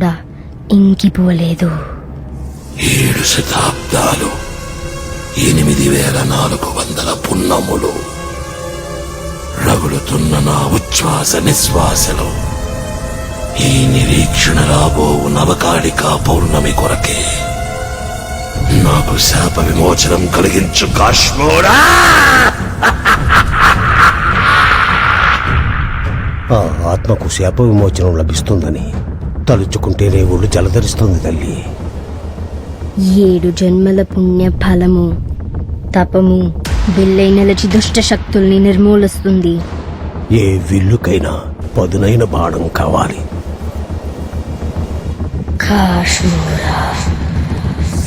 కూడా ఇంకిపోలేదు ఏడు శతాబ్దాలు ఎనిమిది వేల నాలుగు వందల పున్నములు. రగులుతున్న నా ఉచ్ఛ్వాస నిశ్వాసలో ఈ నిరీక్షణ రాబో నవకాళిక పౌర్ణమి కొరకే. నాకు శాప విమోచనం కలిగించు కాశ్మోరా ఆ ఆత్మకు శాప విమోచనం లభిస్తుందని తలుచుకుంటేనే ఒళ్ళు జలధరిస్తుంది తల్లి. ఏడు జన్మల పుణ్య ఫలము తపము బిల్లై నిలచి దుష్ట శక్తుల్ని నిర్మూలిస్తుంది. ఏ విల్లుకైనా పదునైన బాణం కావాలి. కాశ్మూరా.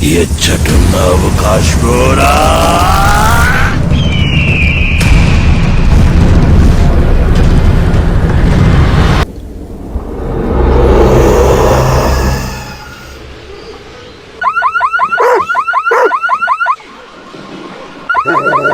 ఎచ్చటున్నావు కాశ్మోరా! నాకు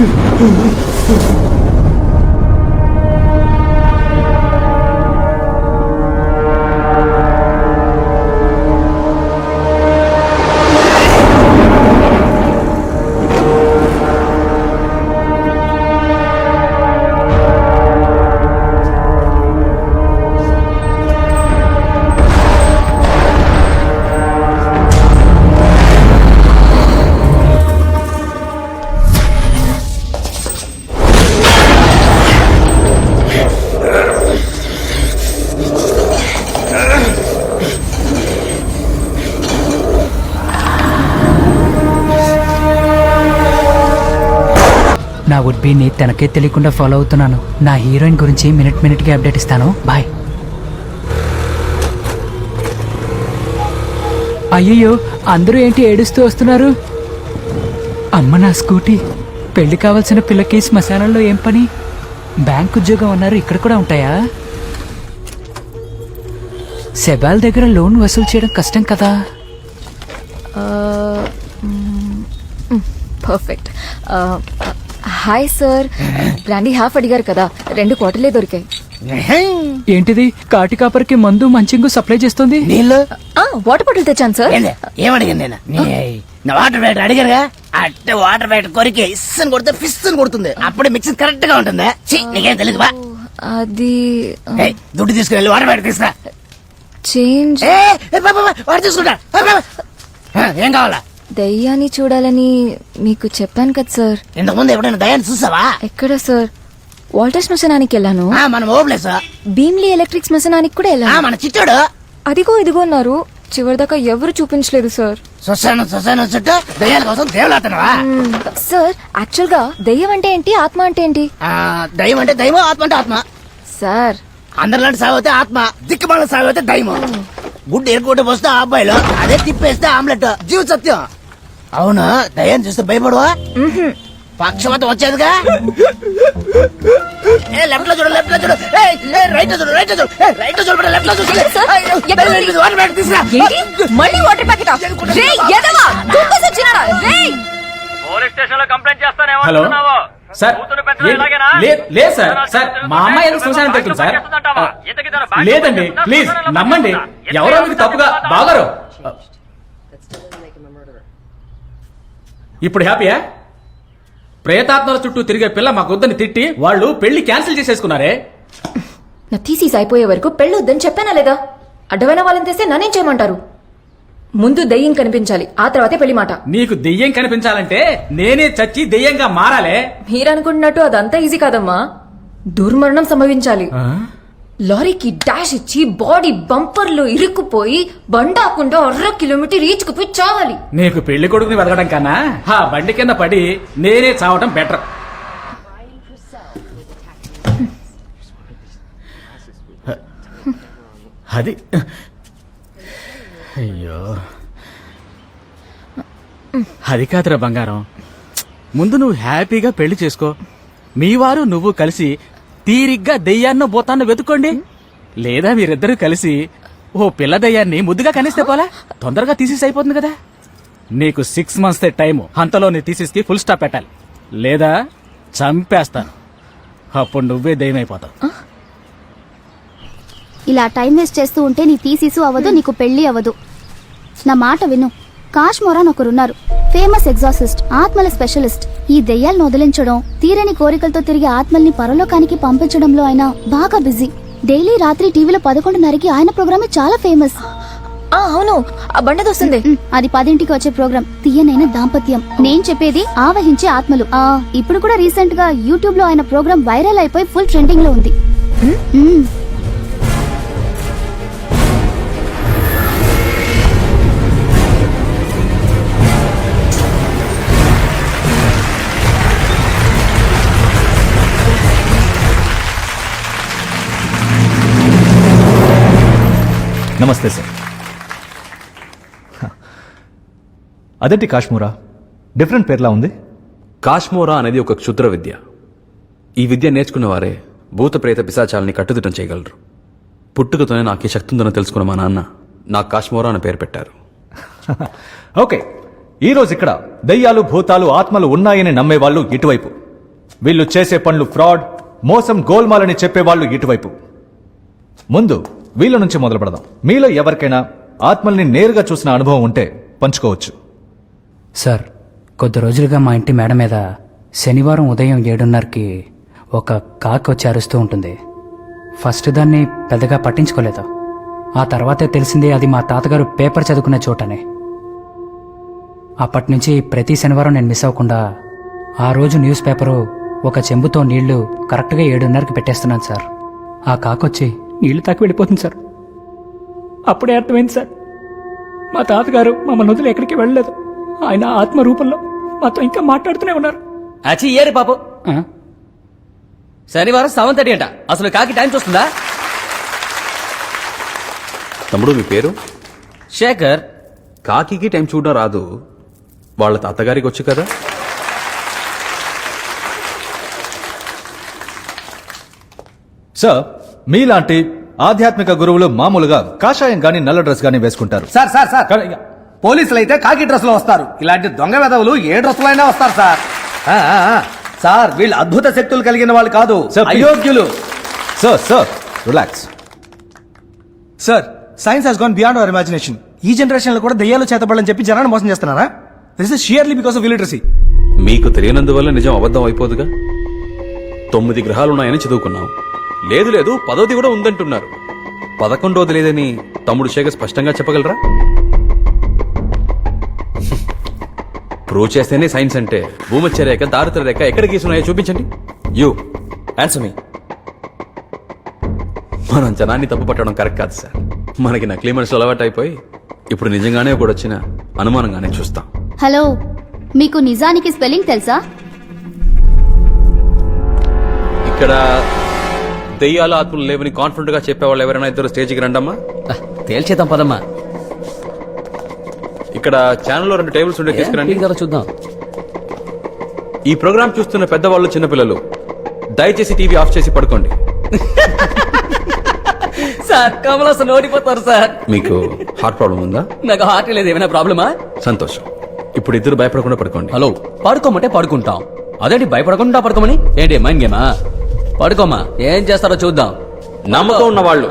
おい! నా ఉడ్బీని తనకే తెలియకుండా ఫాలో అవుతున్నాను. నా హీరోయిన్ గురించి మినిట్ మినిట్కి అప్డేట్ ఇస్తాను. బాయ్ అయ్యయ్యో అందరూ ఏంటి ఏడుస్తూ వస్తున్నారు? అమ్మ నా స్కూటీ పెళ్ళి కావాల్సిన పిల్లకి శ్మశానంలో ఏం పని? బ్యాంక్ ఉద్యోగం అన్నారు ఇక్కడ కూడా ఉంటాయా? సెబాల్ దగ్గర లోన్ వసూలు చేయడం కష్టం కదా? Uh, mm, mm, perfect hi sir brandy half అడిగారు కదా రెండు కోటలే దొరికాయి. ఏంటిది? కాటి కాపరికి మందు మంచింగు సప్లై చేస్తుంది? నీళ్ళు? ఆ, వాటర్ బాటిల్ తెచ్చాను సార్ ఏమడిగాను నేను? నీ నా వాటర్ బ్యాట్ అడిగారుగా? అట్టే వాటర్ బ్యాట్ కొరికి ఇస్సని కొడితే ఫిస్ కొడుతుంది. అప్పుడే మిక్సింగ్ కరెక్ట్గా ఉంటుంది నీకేం తెలియదు బా అది దుడ్డు తీసుకుని వెళ్ళి వాటర్ బ్యాట్ తీసుకురా. చేంజ్ వాడు తీసుకుంటా. ఏం కావాలా? దయ్యాన్ని చూడాలని మీకు చెప్పాను కదా సార్. ఇంతకు ముందు ఎప్పుడైనా దయాన్ని చూసావా? ఎక్కడ సార్? వాల్టర్ శ్మశానానికి వెళ్ళాను. ఆ, మన ఓబ్లేస్. భీమ్లీ ఎలక్ట్రిక్ శ్మశానానికి కూడా ఆ, వెళ్ళాను మన చిట్టోడు అదిగో ఇదిగో అన్నారు. చివరిదాకా ఎవరు చూపించలేదు సార్. శ్మశానం శ్మశానం చుట్టూ దయ్యాల కోసం దేవులాతనవా మ్మ్. సార్ యాక్చువల్గా దయ్యం అంటే ఏంటి ఆత్మ అంటే ఏంటి? దయ్యం అంటే దయ్యం ఆత్మ అంటే ఆత్మ. సార్. అందరిలాంటి సాగితే ఆత్మ దిక్కుమాల సాగితే దైవం గుడ్డు ఎరుకుంటే పోస్తే ఆ అబ్బాయిలు అదే తిప్పేస్తే ఆమ్లెట్. జీవ సత్యం. అవును? దయ్యాన్ని చూస్తే భయపడవా? పక్షపాతం వచ్చేదిగా? ఏ లెఫ్ట్లో చూడు లెఫ్ట్లో చూడు. ఏ రైట్లో చూడు రైట్లో చూడు. ఏ రైట్లో చూడు. లెఫ్ట్లో చూడు వాటర్ బ్యాగ్ మళ్ళీ వాటర్ ప్యాకెట్ రే ఎదవా? దుప్ప సచ్చినాడా రే పోలీస్ స్టేషన్లో కంప్లైంట్ చేస్తాను హలో? ఏమనుకుంటున్నావు సార్ లేదు సార్ సార్ మా అమ్మాయి ఎందుకు శ్మశానం వెళ్తుంది సార్ లేదండి? ప్లీజ్ నమ్మండి? ఎవరో మీకు తప్పుగా బాగారు. ఇప్పుడు హ్యాపీయా ప్రేతాత్మల చుట్టూ తిరిగే పిల్ల మాకొద్దని తిట్టి వాళ్ళు పెళ్ళి క్యాన్సిల్ చేసేసుకున్నారే? నా థీసీస్ అయిపోయే వరకు పెళ్ళొద్దని చెప్పానా లేదా? అడ్డమైన వాళ్ళని తెస్తే నన్నేం చేయమంటారు? ముందు దయ్యం కనిపించాలి ఆ తర్వాతే పెళ్ళి మాట. నీకు దెయ్యం కనిపించాలంటే నేనే చచ్చి దెయ్యంగా మారాలే. మీరనుకుంటున్నట్టు అదంతా ఈజీ కాదమ్మా. దుర్మరణం సంభవించాలి. లారీకి డాష్ ఇచ్చి బాడీ బంపర్లో ఇరుక్కుపోయి బండాకుండా అర్ర కిలోమీటర్ ఈచుకుపోయి చావాలి. నీకు పెళ్ళి కొడుకుని వెతకడం కన్నా ఆ బండి కింద పడి నేనే చావటం బెటర్ అది. అయ్యో. అది కాదురా బంగారం. ముందు నువ్వు హ్యాపీగా పెళ్ళి చేసుకో. మీ వారు నువ్వు కలిసి తీరిగ్గా దెయ్యాన్నో బోతాన్నో వెతుక్కోండి. లేదా మీరిద్దరూ కలిసి ఓ పిల్ల దయ్యాన్ని ముద్దుగా కనిస్తే పోలా? తొందరగా తీసేసి అయిపోతుంది కదా. నీకు సిక్స్ మంత్స్ టైము. అంతలో నీ తీసేసి ఫుల్ స్టాప్ పెట్టాలి. లేదా చంపేస్తాను. అప్పుడు నువ్వే దయ్యం అయిపోతావు ఇలా టైం వేస్ట్ చేస్తూ ఉంటే నీ తీసిసు అవ్వదు నీకు పెళ్ళి అవ్వదు. నా మాట విను. కాష్ మొరాన్ ఒకరున్నారు. ఫేమస్ ఎగ్జాసిస్ట్ ఆత్మల స్పెషలిస్ట్. ఈ దెయ్యాలను వదిలించడం తీరని కోరికలతో తిరిగి ఆత్మల్ని పరలోకానికి పంపించడంలో ఆయన బాగా బిజీ. డైలీ రాత్రి టీవీలో పదకొండున్నరకి ఆయన ప్రోగ్రామే చాలా ఫేమస్. ఆ అవును. ఆ బండది వస్తుంది ఉమ్, అది పదింటికి వచ్చే ప్రోగ్రాం. తీయనైన దాంపత్యం. నేను చెప్పేది ఆవహించే ఆత్మలు. ఆ ఇప్పుడు కూడా రీసెంట్గా యూట్యూబ్లో ఆయన ప్రోగ్రాం వైరల్ అయిపోయి ఫుల్ ట్రెండింగ్లో ఉంది నమస్తే సార్. అదేంటి కాశ్మూరా? డిఫరెంట్ పేర్లా ఉంది? కాశ్మోరా అనేది ఒక క్షుద్ర విద్య. ఈ విద్య నేర్చుకున్న వారే భూత ప్రేత పిశాచాలని కట్టుదిట్టం చేయగలరు. పుట్టుకతోనే నాకు ఈ శక్తి ఉందని తెలుసుకున్న మా నాన్న నాకు కాశ్మోరా అని పేరు పెట్టారు. ఓకే. ఈ రోజు ఇక్కడ దయ్యాలు భూతాలు ఆత్మలు ఉన్నాయని నమ్మేవాళ్ళు ఇటువైపు. వీళ్ళు చేసే పనులు ఫ్రాడ్ మోసం గోల్మాలని చెప్పేవాళ్ళు ఇటువైపు. ముందు వీళ్ళ నుంచి మొదలు పెడదాం మీలో ఎవరికైనా ఆత్మల్ని నేరుగా చూసిన అనుభవం ఉంటే పంచుకోవచ్చు. సార్ కొద్ది రోజులుగా మా ఇంటి మేడ మీద శనివారం ఉదయం ఏడున్నరకి ఒక కాకి వచ్చి అరుస్తూ ఉంటుంది. ఫస్ట్ దాన్ని పెద్దగా పట్టించుకోలేదు. ఆ తర్వాతే తెలిసింది అది మా తాతగారు పేపర్ చదువుకునే చోటనే. అప్పటి నుంచి ప్రతి శనివారం నేను మిస్ అవ్వకుండా ఆ రోజు న్యూస్ పేపరు ఒక చెంబుతో నీళ్ళు కరెక్ట్గా ఏడున్నరకి పెట్టేస్తున్నాను సార్. ఆ కాకొచ్చి నీళ్ళు తాకి వెళ్ళిపోతుంది సార్. అప్పుడే అర్థమైంది సార్. మా తాతగారు మమ్మల్ని వదిలి ఎక్కడికి వెళ్ళలేదు. ఆయన ఆత్మ రూపంలో మాతో ఇంకా మాట్లాడుతూనే ఉన్నారు. అచ్చి ఏరి పాపు. శనివారం సెవెన్ థర్టీ అంట. అసలు కాకి టైం చూస్తుందా? తమ్ముడు మీ పేరు? శేఖర్. కాకికి టైం చూడడం రాదు. వాళ్ళ తాతగారికి వచ్చు కదా? సార్ మీలాంటి ఆధ్యాత్మిక గురువులు మామూలుగా కాషాయం గాని నల్ల డ్రెస్ గాని వేసుకుంటారు. Sir sir sir. కానీ- పోలీసులు అయితే కాకి డ్రెస్లో వస్తారు. ఇలాంటి దొంగ వెధవులు ఏ డ్రెస్లో అయినా వస్తారు సార్. ఆ, ఆ, ఆ. సార్ వీళ్ళు అద్భుత శక్తులు కలిగిన వాళ్ళు కాదు. Sir, please. అయోగ్యులు. Sir sir relax sir science has gone beyond our imagination ఈ జనరేషన్లో కూడా దయ్యాలు చేతబడని చెప్పి జనాన్ని మోసం చేస్తున్నారా? This is sheerly because of illiteracy మీకు తెలియనందువల్ల నిజం అబద్ధం అయిపోదుగా? తొమ్మిది గ్రహాలు ఉన్నాయని చదువుకున్నాం. లేదు లేదు పదోది కూడా ఉందంటున్నారు. పదకొండోది లేదని తమ్ముడు శేఖర్ స్పష్టంగా చెప్పగలరా? ప్రూవ్ చేస్తేనే సైన్స్ అంటే. భూమధ్య రేఖ దారిద్ర రేఖ ఎక్కడ గీసున్నాయో చూపించండి. You answer me. మనం జనాన్ని తప్పు పట్టడం కరెక్ట్ కాదు సార్. మనకి నకిలీ మనుషులు అలవాటు అయిపోయి ఇప్పుడు నిజంగానే ఒకటి వచ్చిన అనుమానంగానే చూస్తాం. హలో మీకు నిజానికి స్పెల్లింగ్ తెలుసా? ఇక్కడ దెయ్యాల ఆత్మలు లేవని కాన్ఫిడెంట్గా చెప్పేవాళ్ళు ఎవరైనా ఇద్దరు స్టేజ్కి రండమ్మా. తేల్చేద్దాం పదమ్మా. ఇక్కడ ఛానల్లో రెండు టేబుల్స్ ఉండే తీసుకురండి. చూద్దాం. ఈ ప్రోగ్రామ్ చూస్తున్న పెద్దవాళ్ళు చిన్నపిల్లలు దయచేసి టీవీ ఆఫ్ చేసి పడుకోండి. సార్ కమలాసన్ ఓడిపోతారు సార్. మీకు హార్ట్ ప్రాబ్లం ఉందా? నాకు హార్ట్ లేదు ఏమైనా ప్రాబ్లమా సంతోషం. ఇప్పుడు ఇద్దరు భయపడకుండా పడుకోండి. హలో పడుకోమంటే పడుకుంటాం. అదేంటి భయపడకుండా పడుకోమని? ఏంటి మైండ్ గేమా పడుకోమా ఏం చేస్తారో చూద్దాం. నమ్మకం ఉన్న వాళ్ళు.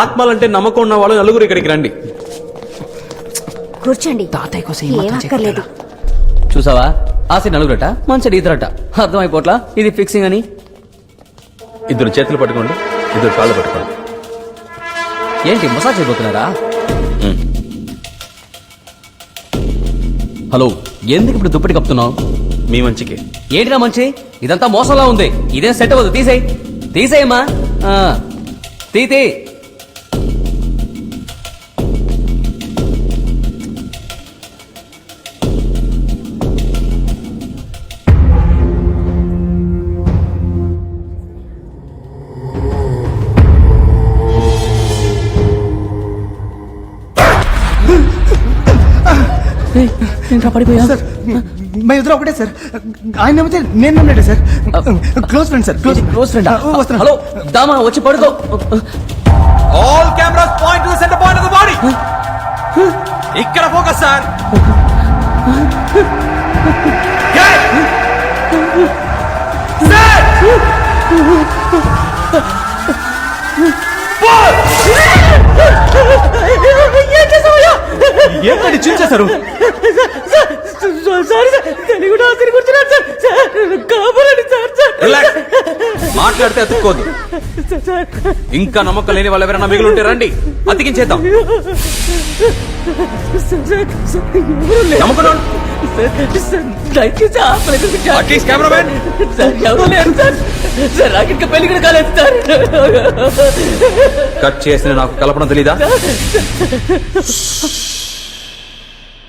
ఆత్మలంటే నమ్మకం ఉన్న వాళ్ళు నలుగురు ఇక్కడికి రండి. కూర్చోండి. తాతయ్య కోసం చూసావా? ఆశ నలుగురట మంచి ఈతరట. అర్థమైపోట్లా ఇది ఫిక్సింగ్ అని. ఇద్దరు చేతులు పట్టుకోండి ఇద్దరు కాళ్ళు పట్టుకోండి. ఏంటి మసాజ్ చేయబోతున్నారా మ్మ్. హలో ఎందుకు ఇప్పుడు దుప్పటి కప్పుతున్నావు? మీ మంచికి. ఏంటిరా మంచి? ఇదంతా మోసంలా ఉంది. ఇదేం సెట్ అవ్వదు. తీసేయ్. తీసేయమ్మా ఆ, తీ. తీ పడిపోయా సార్ మా ఇద్దరు ఒకటే సార్. ఆయన నమ్మితే నేను నమ్మలేటే sir. Close friend sir close close friend వస్తున్నా హలో దామా వచ్చి పడుకో. All cameras point to centre point of the body ఇక్కడ ఫోకస్ సార్ ఏంటండి చించేశారు రిలాక్స్ మాట్లాడితే అతుక్కోదు. ఇంకా నమ్మకం లేని వాళ్ళు ఎవరైనా మిగిలి రండి. అతికించేద్దాం. నమ్మకం ఉన్న- అట్లీస్ట్ కెమెరామెన్ కట్ చేసిన నాకు కల్పన తెలీదా?